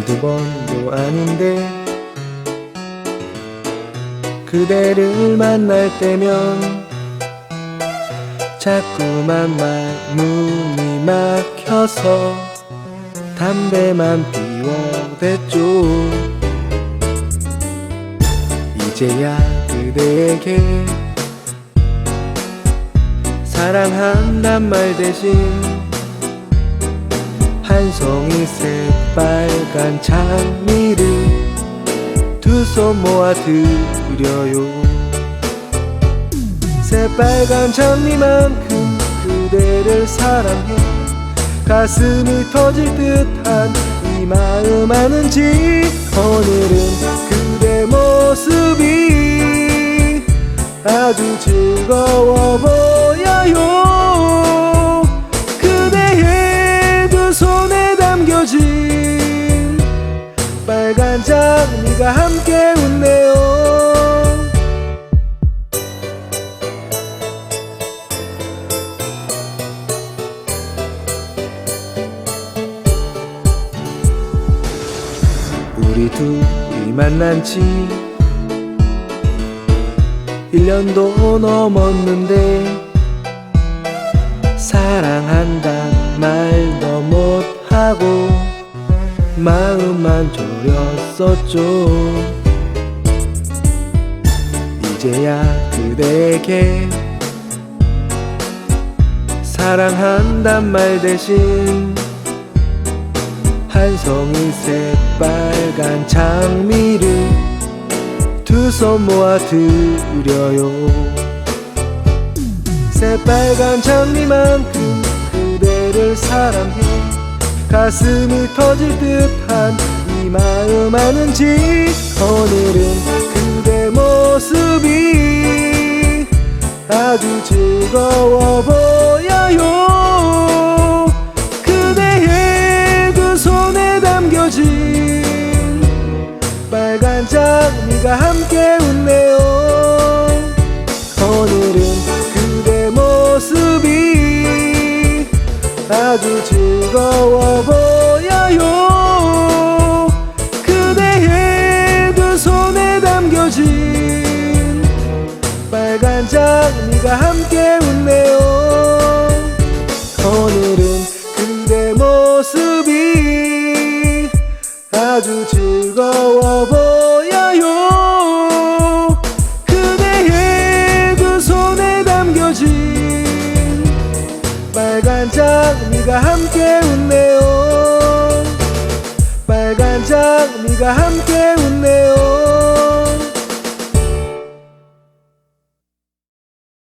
한두 번도 아닌데 그대를 만날 때면 자꾸만 말문이 막혀서 담배만 피워댔죠. 이제야 그대에게 사랑한단 말 대신 장미를 두 손 모아 드려요. 새빨간 장미만큼 그대를 사랑해. 가슴이 터질 듯한 이 마음 아는지 오늘은 그대 모습이 아주 즐거워 보여요. 그대의 두 손에 담겨진 빨간 장미가 함께 웃네요. 우리 둘이 만난 지 1년도 넘었는데 사랑한단 말도 못하고 마음만 졸였었죠. 이제야 그대에게 사랑한단 말 대신 한 송이 새빨간 장미를 두 손 모아 드려요. 새빨간 장미만큼 그대를 사랑해 가슴이 터질 듯한 이 마음 아는지 오늘은 그대 모습이 아주 즐거워 보여요. 그대의 두 손에 담겨진 빨간 장미가 함께 웃네요. 오늘은 그대 모습이 아주 즐거워 보여요. 그대의 두 손에 담겨진 빨간 장미가 함께 웃네요. 오늘은 그대 모습이 아주 즐거워 빨간 장미가 함께 웃네요. 빨간 장미가 함께 웃네요